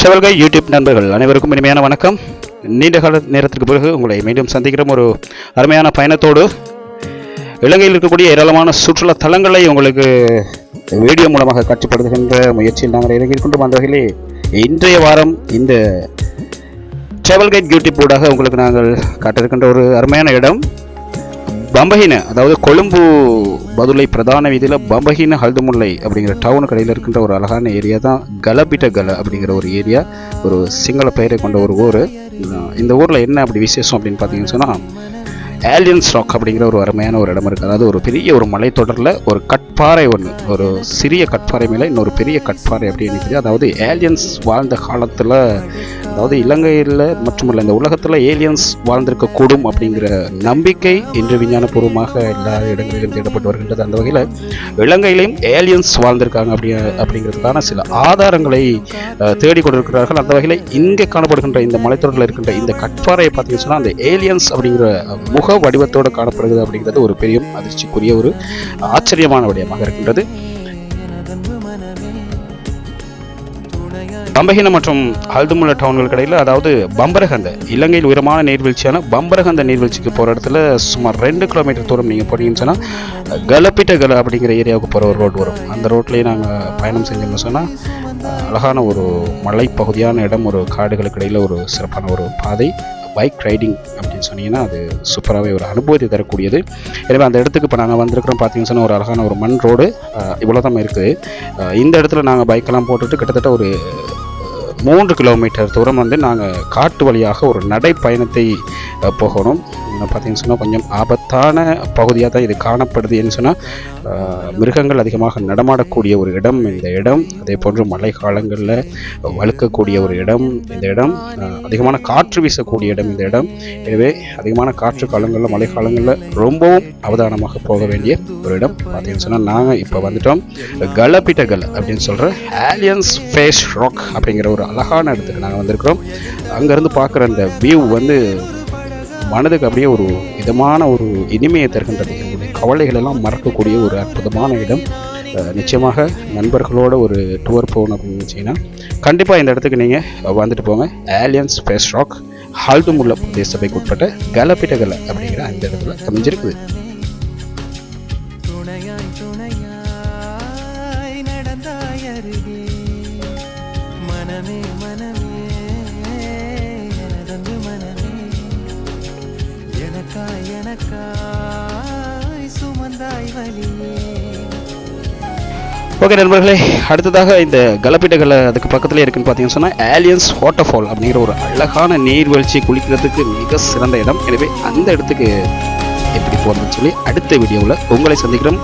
செவல்கை YouTube நண்பர்கள் அனைவருக்கும் இனிமையான வணக்கம். நீண்ட கால நேரத்திற்கு பிறகு உங்களை மீண்டும் சந்திக்கிறோம். ஒரு அருமையான பயணத்தோடு இலங்கையில் இருக்கக்கூடிய ஏராளமான சுற்றுலா தலங்களை உங்களுக்கு வீடியோ மூலமாக காட்சிப்படுத்துகின்ற முயற்சியில் நாங்கள் இறங்கியிருக்கின்றோம் அந்த வகையிலே இன்றைய வாரம் இந்த ட்ராவல் கைட் யூடியூப் ஊடாக உங்களுக்கு நாங்கள் காட்டிருக்கின்ற ஒரு அருமையான இடம். பம்பஹின அதாவது கொழும்பு பதுளை பிரதான வீதியில் பம்பஹின ஹல்துமுல்லை அப்படிங்கிற டவுன் கடையில் இருக்கின்ற ஒரு அழகான ஏரியா தான் கலபிட்ட கல அப்படிங்கிற ஒரு ஏரியா ஒரு சிங்கள பெயரை கொண்ட ஒரு ஊர். இந்த ஊரில் என்ன அப்படி விசேஷம் அப்படின்னு பார்த்தீங்கன்னு சொன்னால் ஏலியன்ஸ் ராக் அப்படிங்கிற ஒரு அருமையான ஒரு இடம் இருக்குது அதாவது ஒரு பெரிய ஒரு மலைத்தொடரில் ஒரு கட்பாறை ஒன்று ஒரு சிறிய கட்பாறை மேலே இன்னொரு பெரிய கட்பாறை அப்படின்னு நிற்குது அதாவது ஏலியன்ஸ் வாழ்ந்த காலத்தில் அதாவது இலங்கையில் மட்டுமல்ல இந்த உலகத்தில் ஏலியன்ஸ் வாழ்ந்திருக்க கூடும் அப்படிங்கிற நம்பிக்கை இன்று விஞ்ஞானபூர்வமாக எல்லா இடங்களிலும் தேடப்பட்டு வருகின்றது. அந்த வகையில் இலங்கையிலையும் ஏலியன்ஸ் வாழ்ந்திருக்காங்க அப்படி அப்படிங்கிறதுக்கான சில ஆதாரங்களை தேடிக்கொண்டிருக்கிறார்கள். அந்த வகையில் இங்கே காணப்படுகின்ற இந்த மலைத்தொடரில் இருக்கின்ற இந்த கட்பாறையை பார்த்தீங்கன்னு சொன்னால் அந்த ஏலியன்ஸ் அப்படிங்கிற முக முக வடிவத்தோடு காணப்படுகிறது அப்படிங்கிறது ஒரு பெரிய அதிர்ச்சிக்குரிய ஒரு ஆச்சரியமான விடயமாக இருக்கின்றது. பம்பகின மற்றும் அல்துமுல்ல டவுன்களுக்கு இடையில் அதாவது பம்பரகந்த இலங்கையில் உயரமான நீர்வீழ்ச்சியான பம்பரகந்த நீர்வீழ்ச்சிக்கு போகிற இடத்துல சுமார் ரெண்டு கிலோமீட்டர் தூரம் நீங்கள் போனீங்கன்னு சொன்னால் கலப்பிட்ட கல அப்படிங்கிற ஏரியாவுக்கு போகிற ஒரு ரோடு வரும். அந்த ரோட்லேயே நாங்கள் பயணம் செஞ்சோம்னு சொன்னால் அழகான ஒரு மலைப்பகுதியான இடம் ஒரு காடுகளுக்கு இடையில் ஒரு சிறப்பான ஒரு பாதை. பைக் ரைடிங் அப்படின்னு சொன்னீங்கன்னா அது சூப்பராகவே ஒரு அனுபவத்தை தரக்கூடியது. எனவே அந்த இடத்துக்கு இப்போ நாங்கள் வந்திருக்கிறோம் பார்த்தீங்கன்னு சொன்னால் ஒரு அழகான ஒரு மண் ரோடு இவ்வளோ தான் இருக்குது. இந்த இடத்துல நாங்கள் பைக்கெல்லாம் போட்டுட்டு கிட்டத்தட்ட ஒரு மூன்று கிலோமீட்டர் தூரம் வந்து நாங்கள் காட்டு வழியாக ஒரு நடைப்பயணத்தை போகணும். பார்த்தீங்கன்னு சொன்னால் கொஞ்சம் ஆபத்தான பகுதியாக தான் இது காணப்படுதுன்னு சொன்னால் மிருகங்கள் அதிகமாக நடமாடக்கூடிய ஒரு இடம் இந்த இடம். அதே போன்று மழை காலங்களில் வழுக்கக்கூடிய ஒரு இடம் இந்த இடம். அதிகமான காற்று வீசக்கூடிய இடம் இந்த இடம். எனவே அதிகமான காற்று காலங்களில் மழை காலங்களில் ரொம்பவும் அவதானமாக போக வேண்டிய ஒரு இடம். பார்த்தீங்கன்னு சொன்னால் நாங்கள் இப்போ வந்துட்டோம். கலபிட்டகல் அப்படின்னு சொல்கிற ஆலியன்ஸ் ஃபேஸ் ராக் அப்படிங்கிற ஒரு அழகான இடத்துக்கு நாங்கள் வந்திருக்கிறோம். அங்கேருந்து பார்க்குற அந்த வியூ வந்து மனதுக்கு அப்படியே ஒரு இதமான ஒரு இனிமையை தருகின்றது. என்னுடைய கவலைகளெல்லாம் மறக்கக்கூடிய ஒரு அற்புதமான இடம். நிச்சயமாக நண்பர்களோட ஒரு டூர் போகணும் அப்படின்னு நினச்சிங்கன்னா கண்டிப்பாக இந்த இடத்துக்கு நீங்கள் வந்துட்டு போங்க. ஆலியன்ஸ் ஸ்பேஸ் ராக் ஹால்துமுல்ல பிரதேச சபைக்கு உட்பட்ட கலப்பிட்டகல அப்படிங்கிற அந்த இடத்துல அமைஞ்சிருக்குது. துணையாய் துணையாய் நடந்தாய் அருகே. ஓகே நண்பர்களே அடுத்ததாக இந்த கலப்பிட்டகலை அதுக்கு பக்கத்தில் இருக்குன்னு பார்த்தீங்கன்னு சொன்னால் ஆலியன்ஸ் வாட்டர்ஃபால் அப்படிங்கிற ஒரு அழகான நீர்வீழ்ச்சி குளிக்கிறதுக்கு மிக சிறந்த இடம். எனவே அந்த இடத்துக்கு எப்படி போகிறதுன்னு சொல்லி அடுத்த வீடியோவில் உங்களை சந்திக்கிறோம்.